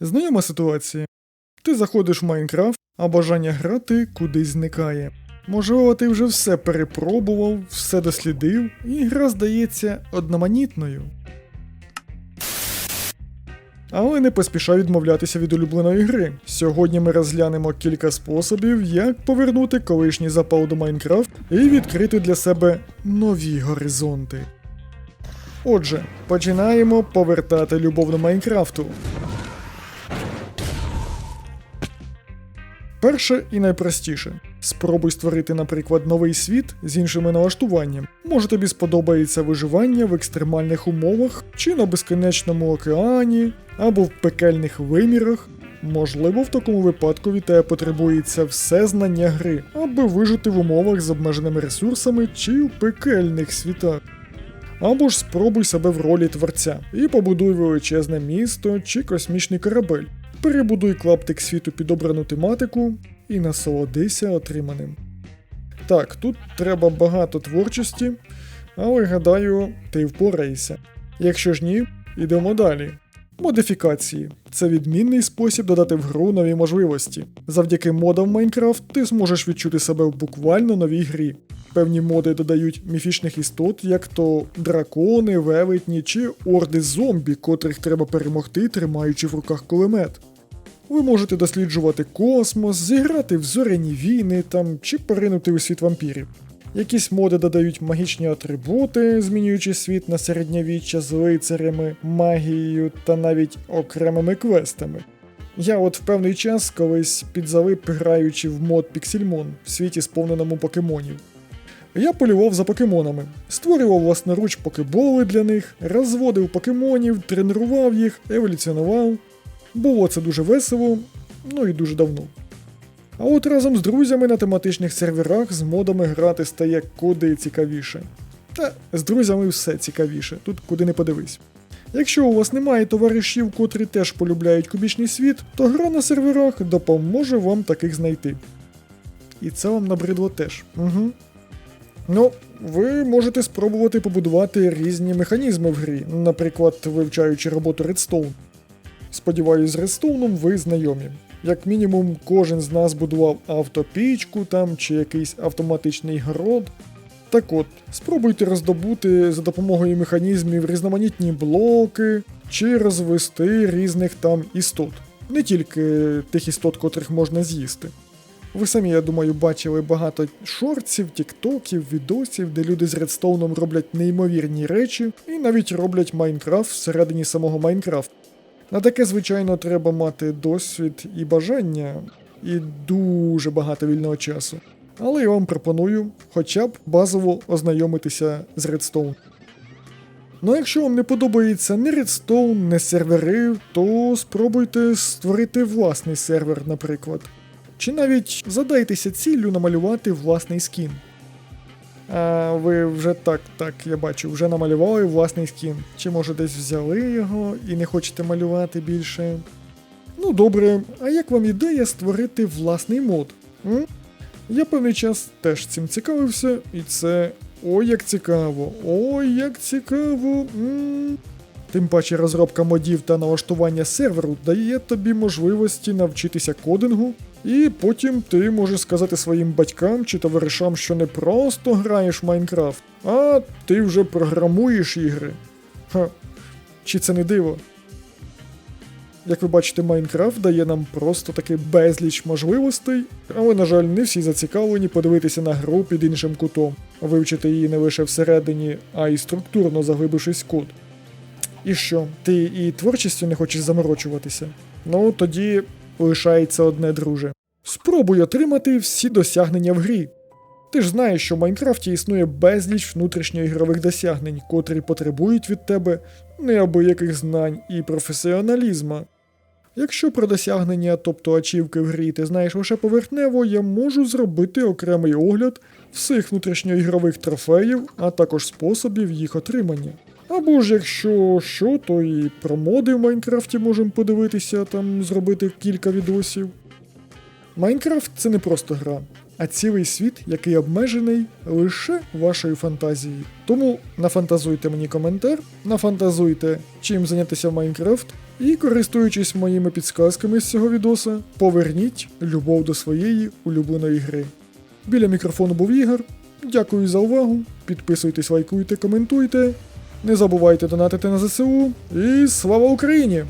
Знайома ситуація. Ти заходиш в Майнкрафт, а бажання грати кудись зникає. Можливо, ти вже все перепробував, все дослідив, і гра здається одноманітною. Але не поспішай відмовлятися від улюбленої гри. Сьогодні ми розглянемо кілька способів, як повернути колишній запал до Майнкрафт і відкрити для себе нові горизонти. Отже, починаємо повертати любов до Майнкрафту. Перше і найпростіше. Спробуй створити, наприклад, новий світ з іншими налаштуваннями. Може тобі сподобається виживання в екстремальних умовах, чи на безконечному океані, або в пекельних вимірах. Можливо, в такому випадку тебе потребується все знання гри, аби вижити в умовах з обмеженими ресурсами чи в пекельних світах. Або ж спробуй себе в ролі творця і побудуй величезне місто чи космічний корабель. Перебудуй клаптик світу під обрану тематику і насолодися отриманим. Так, тут треба багато творчості, але гадаю, ти впораєшся. Якщо ж ні, ідемо далі. Модифікації це відмінний спосіб додати в гру нові можливості. Завдяки модам Майнкрафт ти зможеш відчути себе в буквально новій грі. Певні моди додають міфічних істот, як то дракони, велетні чи орди зомбі, котрих треба перемогти, тримаючи в руках кулемет. Ви можете досліджувати космос, зіграти в зоряні війни там чи поринути у світ вампірів. Якісь моди додають магічні атрибути, змінюючи світ на середньовіччя з лицарями, магією та навіть окремими квестами. Я от в певний час колись підзалип граючи в мод Піксельмон в світі сповненому покемонів. Я полював за покемонами, створював власноруч покеболи для них, розводив покемонів, тренував їх, еволюціонував. Було це дуже весело, ну і дуже давно. А от разом з друзями на тематичних серверах з модами грати стає куди цікавіше. Та з друзями все цікавіше, тут куди не подивись. Якщо у вас немає товаришів, котрі теж полюбляють кубічний світ, то гра на серверах допоможе вам таких знайти. І це вам набридло теж. Угу. Ну, ви можете спробувати побудувати різні механізми в грі, наприклад, вивчаючи роботу Redstone. Сподіваюсь, з Redstone ви знайомі. Як мінімум, кожен з нас будував автопічку там чи якийсь автоматичний город. Так от, спробуйте роздобути за допомогою механізмів різноманітні блоки чи розвести різних там істот. Не тільки тих істот, котрих можна з'їсти. Ви самі, я думаю, бачили багато шортів, тіктоків, відосів, де люди з редстоуном роблять неймовірні речі і навіть роблять Майнкрафт всередині самого Майнкрафту. На таке, звичайно, треба мати досвід і бажання, і дуже багато вільного часу. Але я вам пропоную хоча б базово ознайомитися з Redstone. Ну а якщо вам не подобається ні Redstone, ні сервери, то спробуйте створити власний сервер, наприклад. Чи навіть задайтеся ціллю намалювати власний скін. А ви вже так, так, я бачу, вже намалювали власний скін. Чи може десь взяли його і не хочете малювати більше? Ну добре, а як вам ідея створити власний мод? М? Я певний час теж цим цікавився, і це ой як цікаво, ой як цікаво. М. Тим паче розробка модів та налаштування серверу дає тобі можливості навчитися кодингу, і потім ти можеш сказати своїм батькам чи товаришам, що не просто граєш в Майнкрафт, а ти вже програмуєш ігри. Ха. Чи це не диво? Як ви бачите, Майнкрафт дає нам просто таки безліч можливостей, але, на жаль, не всі зацікавлені подивитися на гру під іншим кутом, вивчити її не лише всередині, а й структурно заглибившись код. І що, ти і творчістю не хочеш заморочуватися? Ну тоді лишається одне, друже. Спробуй отримати всі досягнення в грі. Ти ж знаєш, що в Майнкрафті існує безліч внутрішньоігрових досягнень, котрі потребують від тебе неабияких знань і професіоналізма. Якщо про досягнення, тобто ачівки в грі, ти знаєш лише поверхнево, я можу зробити окремий огляд всіх внутрішньоігрових трофеїв, а також способів їх отримання. Або ж якщо що, то і про моди в Майнкрафті можемо подивитися, там зробити кілька відосів. Майнкрафт це не просто гра, а цілий світ, який обмежений лише вашою фантазією. Тому нафантазуйте мені коментар, нафантазуйте, чим зайнятися в Майнкрафт, І користуючись моїми підсказками з цього відоса, поверніть любов до своєї улюбленої гри. Біля мікрофону був Ігор. Дякую за увагу. Підписуйтесь, лайкуйте, коментуйте. Не забувайте донатити на ЗСУ. І слава Україні!